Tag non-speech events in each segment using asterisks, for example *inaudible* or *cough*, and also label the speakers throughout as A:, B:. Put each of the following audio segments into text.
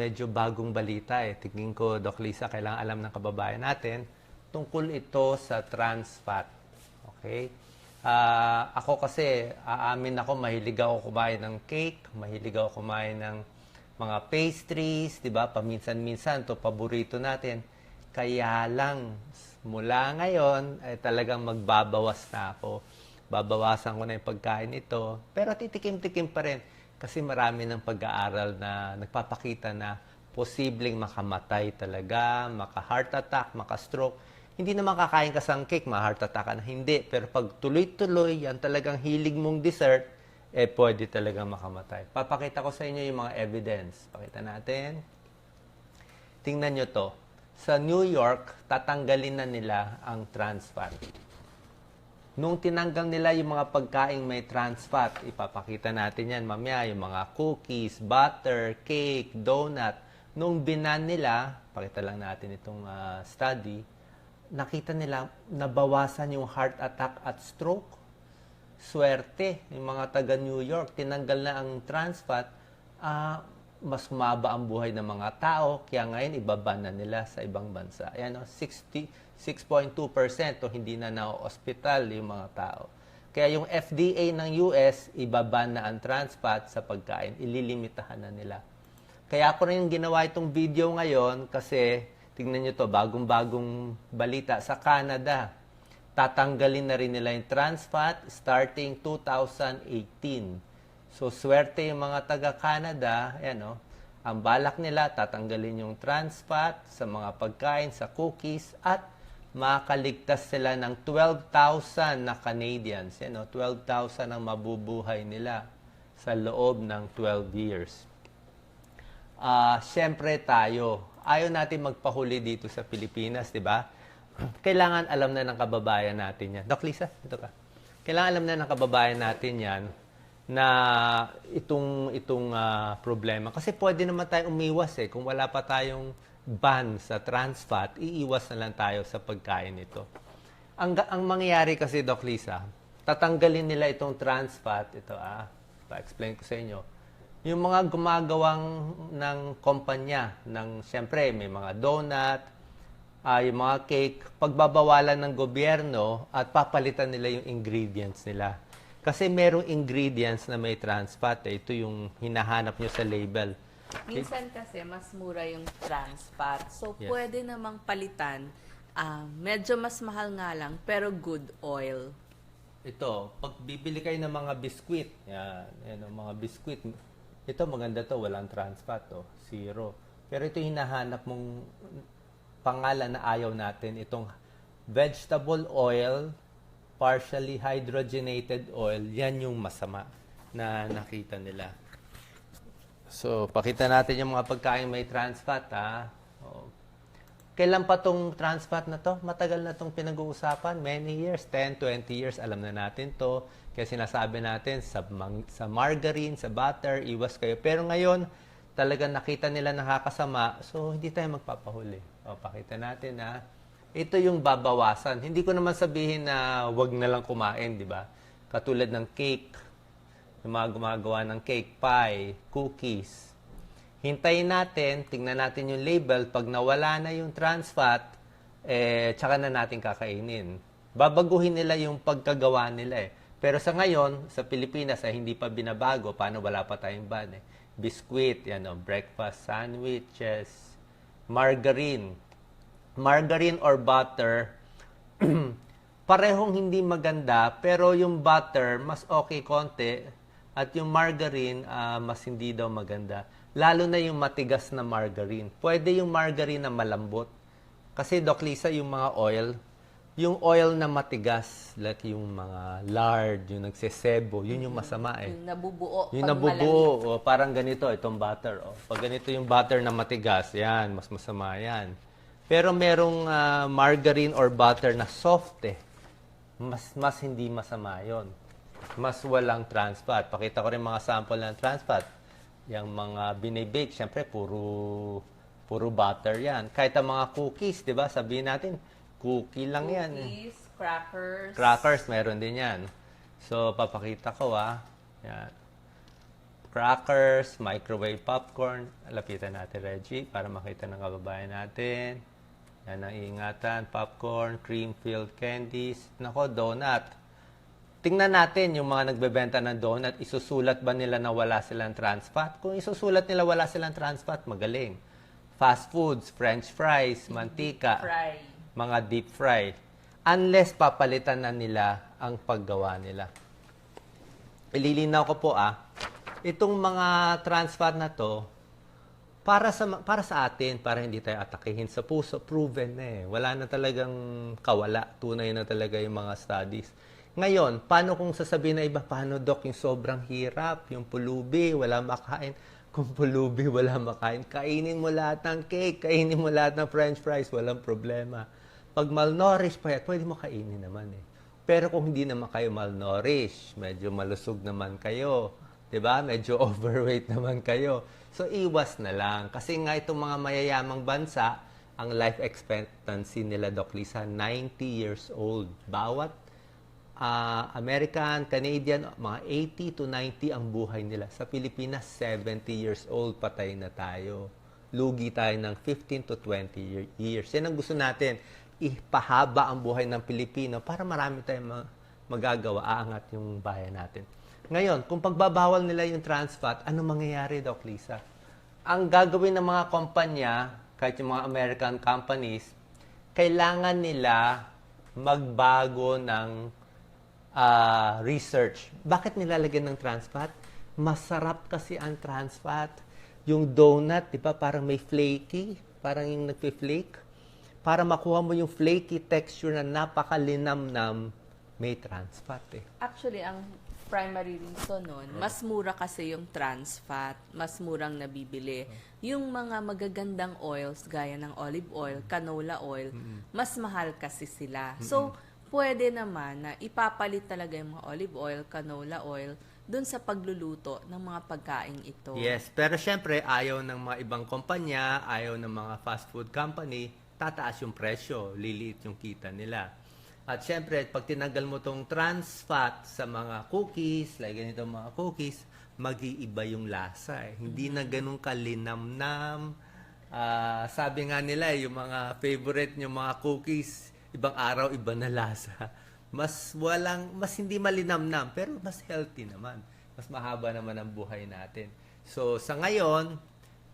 A: Medyo bagong balita eh. Tingin ko, Doc Lisa, kailangan alam ng kababayan natin tungkol ito sa trans fat. Okay? Ah, ako kasi, aamin ako, mahilig ako kumain ng cake, mahilig ako kumain ng mga pastries, di ba? Paminsan-minsan, to paborito natin. Kaya lang, mula ngayon, ay talagang magbabawas na ako. Babawasan ko na yung pagkain ito. Pero titikim-tikim pa rin. Kasi marami ng pag-aaral na nagpapakita na posibleng makamatay talaga, maka-heart attack, maka-stroke. Hindi naman kakain ka sang cake, ma-heart attack na. Hindi. Pero pag tuloy-tuloy, yan talagang hilig mong dessert, eh pwede talaga makamatay. Papakita ko sa inyo yung mga evidence. Pakita natin. Tingnan nyo to. Sa New York, tatanggalin na nila ang trans fat. Nung tinanggal nila yung mga pagkaing may trans fat, ipapakita natin yan mamaya, yung mga cookies, butter, cake, donut. Nung binan nila, pakita lang natin itong ah, study, nakita nila nabawasan yung heart attack at stroke. Swerte, yung mga taga New York, tinanggal na ang trans fat, ah, mas humaba ang buhay ng mga tao, kaya ngayon ibaban na nila sa ibang bansa. Ayan, no? 60, 6.2% o hindi na na-hospital yung mga tao. Kaya yung FDA ng US, ibaban na ang trans fat sa pagkain, ililimitahan na nila. Kaya ako rin ginawa itong video ngayon kasi, tingnan nyo to, bagong-bagong balita sa Canada. Tatanggalin na rin nila yung trans fat starting 2018. So, swerte yung mga taga-Canada, ayan o, ang balak nila, tatanggalin yung trans fat sa mga pagkain, sa cookies, at makaligtas sila ng 12,000 na Canadians. Yan o, 12,000 ang mabubuhay nila sa loob ng 12 years. Ah, Siyempre tayo, ayaw natin magpahuli dito sa Pilipinas, di ba? *clears throat* Kailangan alam na ng kababayan natin yan. Doc Lisa, ito ka. Kailangan alam na ng kababayan natin yan na itong itong ah, problema. Kasi pwede naman tayo umiwas eh. Kung wala pa tayong ban sa trans fat iiwas na lang tayo sa pagkain nito. Ang ang mangyayari kasi Doc Lisa tatanggalin nila itong trans fat. Ito ah pa-explain ko sa inyo. Yung mga gumagawang ng kumpanya ng siyempre may mga donut yung mga cake, pagbabawalan ng gobyerno at papalitan nila yung ingredients nila. Kasi merong ingredients na may trans fat. Eh. Ito yung hinahanap nyo sa label.
B: Minsan kasi mas mura yung trans fat. So,
A: Yes.
B: pwede namang palitan. ah, medyo mas mahal nga lang, pero good oil.
A: Ito, pag bibili kayo ng mga biskwit, yan, yan ang mga biskwit. Ito, maganda to, walang trans fat, to, zero. Pero ito hinahanap mong pangalan na ayaw natin, itong vegetable oil, partially hydrogenated oil, yan yung masama na nakita nila. So, pakita natin yung mga pagkain may trans fat, ha? Oo. Kailan pa tong trans fat na to? Matagal na tong pinag-uusapan. Many years, 10, 20 years, alam na natin to. Kaya sinasabi natin sa, sa margarine, sa butter, iwas kayo. Pero ngayon, talagang nakita nila nakakasama, so hindi tayo magpapahuli. O, pakita natin na ito yung babawasan. Hindi ko naman sabihin na wag na lang kumain, di ba? Katulad ng cake, yung mga gumagawa ng cake, pie, cookies. Hintayin natin, tingnan natin yung label. Pag nawala na yung trans fat, eh, tsaka na natin kakainin. Babaguhin nila yung pagkagawa nila eh. Pero sa ngayon, sa Pilipinas, ay hindi pa binabago. Paano wala pa tayong ban eh. Biscuit, yan o, breakfast sandwiches, margarine. Margarine or butter, *clears throat* parehong hindi maganda, pero yung butter, mas okay konti, at yung margarine, ah, mas hindi daw maganda. Lalo na yung matigas na margarine. Pwede yung margarine na malambot. Kasi, Doc Lisa, yung mga oil, yung oil na matigas, like yung mga lard, yung nagsesebo, yun yung masama eh.
B: Yung nabubuo.
A: Yung nabubuo, o, parang ganito, itong butter. O. Pag ganito yung butter na matigas, yan, mas masama yan. Pero merong ah, margarine or butter na soft eh. Mas, mas hindi masama yon. Mas walang trans fat. Pakita ko rin mga sample ng trans fat. Yung mga binibake, syempre, puro, puro butter yan. Kahit ang mga cookies, di ba? Sabihin natin, cookie lang yan. eh.
B: Cookies, crackers.
A: Crackers, meron din yan. So, papakita ko ah. Yan. crackers, microwave popcorn. Lapitan natin, Reggie, para makita ng kababayan natin. Yan ang ingatan. Popcorn, cream-filled candies. Nako, donut. Tingnan natin yung mga nagbebenta ng donut, isusulat ba nila na wala silang trans fat? Kung isusulat nila wala silang trans fat, magaling. Fast foods, french fries, mantika,
B: Fry.
A: mga deep fry. Unless papalitan na nila ang paggawa nila. Ililinaw ko po ah, itong mga trans fat na to, para sa para sa atin, para hindi tayo atakihin sa puso, proven eh. Wala na talagang kawala. Tunay na talaga yung mga studies. Ngayon, paano kung sasabihin na iba, paano dok yung sobrang hirap, yung pulubi, wala makain. *laughs* Kung pulubi, wala makain, kainin mo lahat ng cake, kainin mo lahat ng french fries, walang problema. Pag malnourished pa yan, pwede mo kainin naman eh. Pero kung hindi naman kayo malnourished, medyo malusog naman kayo, 'di ba? Medyo *laughs* overweight naman kayo. So iwas na lang kasi nga itong mga mayayamang bansa, ang life expectancy nila Doc Lisa 90 years old. Bawat ah, American, Canadian, mga 80 to 90 ang buhay nila. Sa Pilipinas, 70 years old, patay na tayo. Lugi tayo ng 15 to 20 year- years. Yan ang gusto natin. Ipahaba ang buhay ng Pilipino para marami tayong ma- magagawa, aangat yung bayan natin. Ngayon, kung pagbabawal nila yung trans fat, ano mangyayari, Doc Lisa? Ang gagawin ng mga kumpanya, kahit yung mga American companies, kailangan nila magbago ng ah, research. Bakit nilalagyan ng trans fat? Masarap kasi ang trans fat. Yung donut, di ba, parang may flaky, parang yung nagpi-flake. Para makuha mo yung flaky texture na napakalinamnam, may trans fat eh.
B: Actually, ang primary reason nun, mas mura kasi yung trans fat, mas murang nabibili. Yung mga magagandang oils, gaya ng olive oil, canola oil, mas mahal kasi sila. So, pwede naman na ipapalit talaga yung mga olive oil, canola oil, dun sa pagluluto ng mga pagkain ito.
A: Yes, pero syempre ayaw ng mga ibang kumpanya, ayaw ng mga fast food company, tataas yung presyo, liliit yung kita nila. At syempre, pag tinanggal mo tong trans fat sa mga cookies, like ganito mga cookies, mag-iiba yung lasa. Eh. Hindi na ganun kalinamnam. Ah, sabi nga nila, yung mga favorite yung mga cookies, ibang araw iba na lasa. *laughs* Mas walang, mas hindi malinamnam, pero mas healthy naman. Mas mahaba naman ang buhay natin. So, sa ngayon,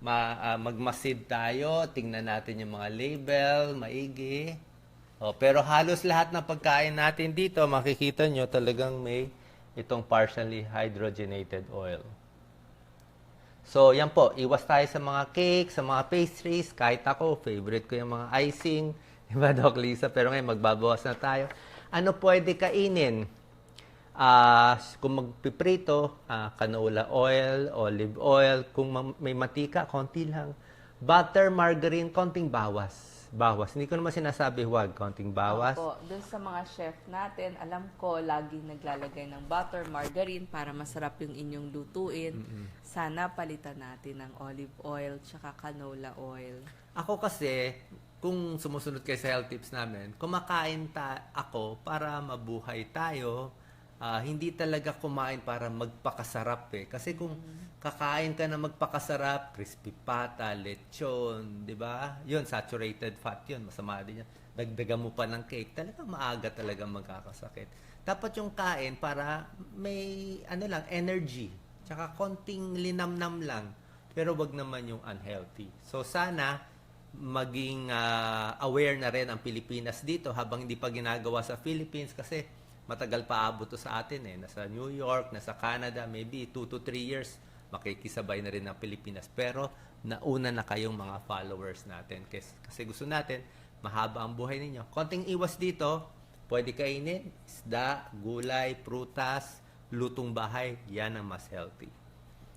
A: ma, ah, magmasid tayo, tingnan natin yung mga label, maigi. Oh, pero halos lahat ng pagkain natin dito, makikita nyo talagang may itong partially hydrogenated oil. So, yan po. Iwas tayo sa mga cake, sa mga pastries. Kahit ako, favorite ko yung mga icing. *laughs* Diba, Doc Lisa? Pero ngayon, magbabawas na tayo. Ano pwede kainin? Ah, kung magpiprito, ah, canola oil, olive oil. Kung ma- may matika, konti lang. Butter, margarine, konting bawas. Bawas. Hindi ko naman sinasabi huwag, konting bawas.
B: Opo, dun sa mga chef natin, alam ko, laging naglalagay ng butter, margarine para masarap yung inyong lutuin. Sana palitan natin ng olive oil tsaka canola oil.
A: Ako kasi, kung sumusunod kayo sa health tips namin, kumakain ta ako para mabuhay tayo. Ah, hindi talaga kumain para magpakasarap eh. Kasi kung kakain ka na magpakasarap, crispy pata, lechon, di ba? Yun, saturated fat yun. Masama din yan. Dagdagan mo pa ng cake, talaga maaga talaga magkakasakit. Dapat yung kain para may ano lang, energy. Tsaka konting linamnam lang. Pero wag naman yung unhealthy. So sana maging ah, aware na rin ang Pilipinas dito habang hindi pa ginagawa sa Philippines kasi matagal pa abot to sa atin eh. Nasa New York, nasa Canada, maybe 2 to 3 years makikisabay na rin ang Pilipinas. Pero nauna na kayong mga followers natin kasi, kasi gusto natin mahaba ang buhay ninyo. Konting iwas dito, pwede kainin isda, gulay, prutas, lutong bahay, yan ang mas healthy.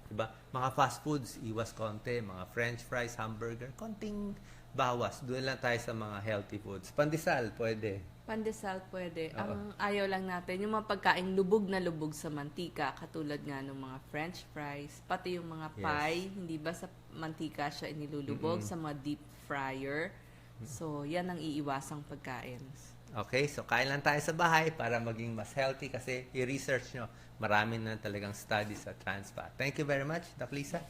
A: Diba? Mga fast foods, iwas konti. Mga french fries, hamburger, konting bawas. Doon lang tayo sa mga healthy foods. Pandesal, pwede.
B: Pandesal, pwede.
A: Oo.
B: Ang ayaw lang natin, yung mga pagkain lubog na lubog sa mantika, katulad nga ng mga french fries, pati yung mga
A: yes.
B: pie, hindi ba sa mantika siya inilulubog Mm-mm. sa mga deep fryer. So, yan ang iiwasang pagkain.
A: Okay, so kain lang tayo sa bahay para maging mas healthy kasi i-research nyo. Marami na talagang studies sa trans fat. Thank you very much, Doc Lisa.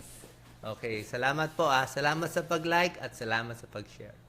A: Okay, salamat po ah. Salamat sa pag-like at salamat sa pag-share.